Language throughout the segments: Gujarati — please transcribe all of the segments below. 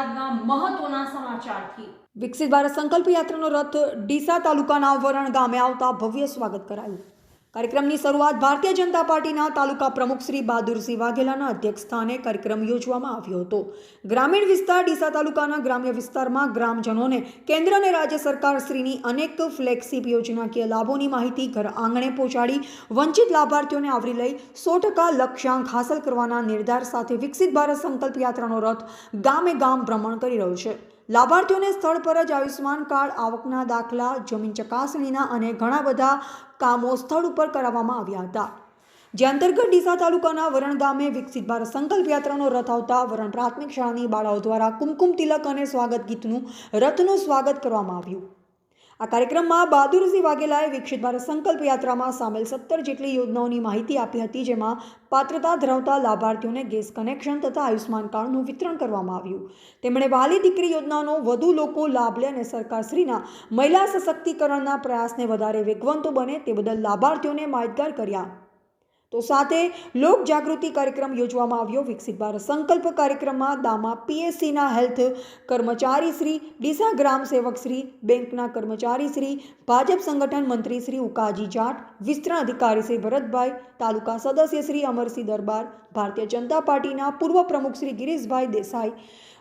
અમદાવાદ મહત્વના સમાચારથી. વિકસિત ભારત સંકલ્પ યાત્રાનો રથ ડીસા તાલુકાના વરણ ગામે આવતા ભવ્ય સ્વાગત કરાયું. કાર્યક્રમની શરૂઆત ભારતીય જનતા પાર્ટીના તાલુકા પ્રમુખ શ્રી બહાદુરસિંહ વાઘેલાના અધ્યક્ષસ્થાને કાર્યક્રમ યોજવામાં આવ્યો હતો. ગ્રામીણ વિસ્તાર ડીસા તાલુકાના ગ્રામ્ય વિસ્તારમાં ગ્રામજનોને કેન્દ્ર અને રાજ્ય સરકાર શ્રીની અનેક ફ્લેગશીપ યોજનાકીય લાભોની માહિતી ઘર આંગણે પહોંચાડી વંચિત લાભાર્થીઓને આવરી લઈ સો ટકા લક્ષ્યાંક હાંસલ કરવાના નિર્ધાર સાથે વિકસિત ભારત સંકલ્પ યાત્રાનો રથ ગામે ગામ ભ્રમણ કરી રહ્યો છે. લાભાર્થીઓને સ્થળ પર જ આયુષ્માન કાર્ડ, આવકના દાખલા, જમીન ચકાસણીના અને ઘણા બધા કામો સ્થળ ઉપર કરાવવામાં આવ્યા હતા. જે અંતર્ગત ડીસા તાલુકાના વરણ ગામે વિકસિત ભારત સંકલ્પ યાત્રાનો રથ આવતા વરણ પ્રાથમિક શાળાની બાળાઓ દ્વારા કુમકુમ તિલક અને સ્વાગત ગીતનું રથનું સ્વાગત કરવામાં આવ્યું. આ કાર્યક્રમમાં બહાદુરસિંહ વાઘેલાએ વિકસિત ભારત સંકલ્પ યાત્રામાં સામેલ સત્તર જેટલી યોજનાઓની માહિતી આપી હતી, જેમાં પાત્રતા ધરાવતા લાભાર્થીઓને ગેસ કનેક્શન તથા આયુષ્માન કાર્ડનું વિતરણ કરવામાં આવ્યું. તેમણે વાલી દીકરી યોજનાનો વધુ લોકો લાભ લે અને સરકારશ્રીના મહિલા સશક્તિકરણના પ્રયાસને વધારે વેગવંતો બને તે બદલ લાભાર્થીઓને માહિતગાર કર્યા. તો સાથે લોક જાગૃતિ કાર્યક્રમ યોજવામાં આવ્યો. વિકસિત ભારત સંકલ્પ કાર્યક્રમમાં દામા પીએસસીના હેલ્થ કર્મચારી શ્રી, ડીસા ગ્રામ સેવક શ્રી, બેંકના કર્મચારી શ્રી, ભાજપ સંગઠન મંત્રી શ્રી ઉકાજી જાટ, વિસ્તરણ અધિકારી શ્રી ભરતભાઈ, તાલુકા સદસ્ય શ્રી અમરસિંહ દરબાર, ભારતીય જનતા પાર્ટીના પૂર્વ પ્રમુખ શ્રી ગિરીશભાઈ દેસાઈ,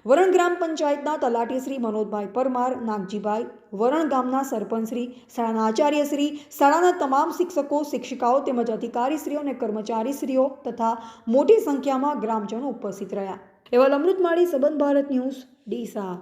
વરણ ગ્રામ પંચાયતના તલાટી શ્રી મનોજભાઈ પરમાર, નાગજીભાઈ, વરણ ગામના સરપંચ શ્રી, શાળાના આચાર્ય શ્રી, શાળાના તમામ શિક્ષકો, શિક્ષિકાઓ તેમજ અધિકારીશ્રીઓ અને કર્મચારીશ્રીઓ તથા મોટી સંખ્યામાં ગ્રામજનો ઉપસ્થિત રહ્યા. એવા અમૃતમાળી સંબંધ ભારત ન્યૂઝ ડીસા.